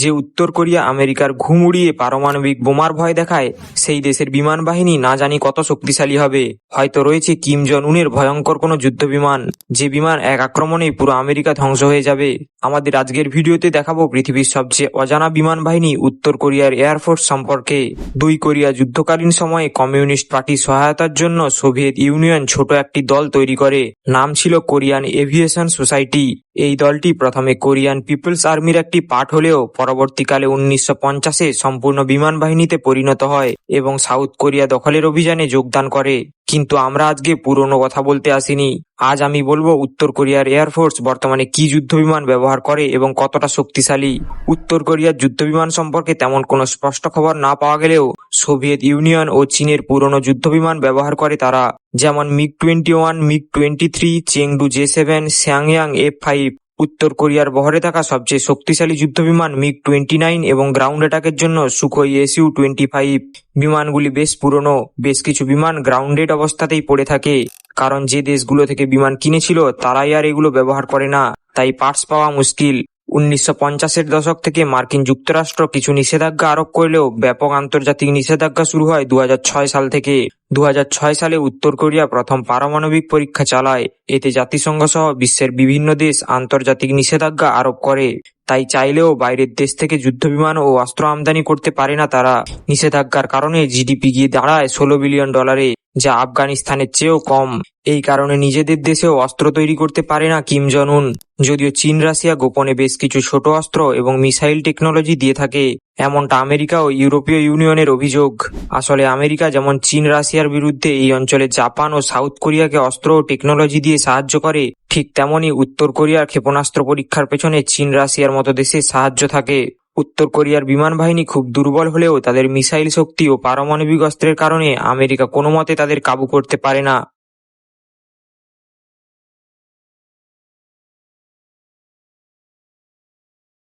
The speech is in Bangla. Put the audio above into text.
যে উত্তর কোরিয়া আমেরিকার ঘুম উড়িয়ে পারমাণবিক বোমার ভয় দেখায়, সেই দেশের বিমান বাহিনী না জানি কত শক্তিশালী হবে। হয়তো রয়েছে কিম জন উনের ভয়ঙ্কর কোনো যুদ্ধ বিমান যে বিমান এক আক্রমণেই পুরো আমেরিকা ধ্বংস হয়ে যাবে। আমাদের আজকের ভিডিওতে দেখাবো পৃথিবীর সবচেয়ে অজানা বিমান বাহিনী উত্তর কোরিয়ার এয়ারফোর্স সম্পর্কে। দুই কোরিয়া যুদ্ধকালীন সময়ে কমিউনিস্ট পার্টির সহায়তার জন্য সোভিয়েত ইউনিয়ন ছোট একটি দল তৈরি করে, নাম ছিল কোরিয়ান এভিয়েশন সোসাইটি। এই দলটি প্রথমে কোরিয়ান পিপলস আর্মির একটি পাঠ হলেও পরবর্তীকালে উনিশশো পঞ্চাশে সম্পূর্ণ বিমান বাহিনীতে পরিণত হয় এবং সাউথ কোরিয়া দখলের অভিযানে যোগদান করে। কিন্তু আমরা আজকে পুরনো কথা বলতে আসিনি। আজ আমি বলব উত্তর কোরিয়ার এয়ারফোর্স বর্তমানে কি যুদ্ধবিমান ব্যবহার করে এবং কতটা শক্তিশালী। উত্তর কোরিয়ার যুদ্ধবিমান সম্পর্কে তেমন কোনো স্পষ্ট খবর না পাওয়া গেলেও সোভিয়েত ইউনিয়ন ও চীনের পুরনো যুদ্ধবিমান ব্যবহার করে তারা, যেমন MiG twenty one MiG twenty three, Chengdu J seven, Shenyang F five. উত্তর কোরিয়ার বহরে থাকা সবচেয়ে শক্তিশালী যুদ্ধবিমান মিগ টোয়েন্টি নাইন এবং গ্রাউন্ড অ্যাটাকের জন্য সুখোই এসইউ টোয়েন্টি ফাইভ। বিমানগুলি বেশ পুরনো, বেশ কিছু বিমান গ্রাউন্ডেড অবস্থাতেই পড়ে থাকে। কারণ যে দেশগুলো থেকে বিমান কিনেছিল, তারাই আর এগুলো ব্যবহার করে না। তাই পার্টস পাওয়া মুশকিল। উনিশশো পঞ্চাশের দশক থেকে মার্কিন যুক্তরাষ্ট্র কিছু নিষেধাজ্ঞা আরোপ করলেও ব্যাপক আন্তর্জাতিক নিষেধাজ্ঞা শুরু হয় দু হাজার ছয় সাল থেকে। দু হাজার ছয় সালে উত্তর কোরিয়া প্রথম পারমাণবিক পরীক্ষা চালায়। এতে জাতিসংঘ সহ বিশ্বের বিভিন্ন দেশ আন্তর্জাতিক নিষেধাজ্ঞা আরোপ করে। তাই চাইলেও বাইরের দেশ থেকে যুদ্ধবিমান ও অস্ত্র আমদানি করতে পারে না তারা। নিষেধাজ্ঞার কারণে জিডিপি গিয়ে দাঁড়ায় ষোলো বিলিয়ন ডলারে। যা আফগানিস্তানের চেয়েও কম। এই কারণে নিজেদের দেশেও অস্ত্র তৈরি করতে পারে না কিম জন উন যদিও চীন রাশিয়া গোপনে বেশ কিছু ছোট অস্ত্র এবং মিসাইল টেকনোলজি দিয়ে থাকে, এমনটা আমেরিকা ও ইউরোপীয় ইউনিয়নের অভিযোগ। আসলে আমেরিকা যেমন চীন রাশিয়ার বিরুদ্ধে এই অঞ্চলে জাপান ও সাউথ কোরিয়াকে অস্ত্র ও টেকনোলজি দিয়ে সাহায্য করে, ঠিক তেমনই উত্তর কোরিয়ার ক্ষেপণাস্ত্র পরীক্ষার পেছনে চীন রাশিয়ার মতো দেশের সাহায্য থাকে। উত্তর কোরিয়ার বিমান বাহিনী খুব দুর্বল হলেও তাদের মিসাইল শক্তি ও পারমাণবিক অস্ত্রের কারণে আমেরিকা কোনো মতে তাদের কাবু করতে পারে না।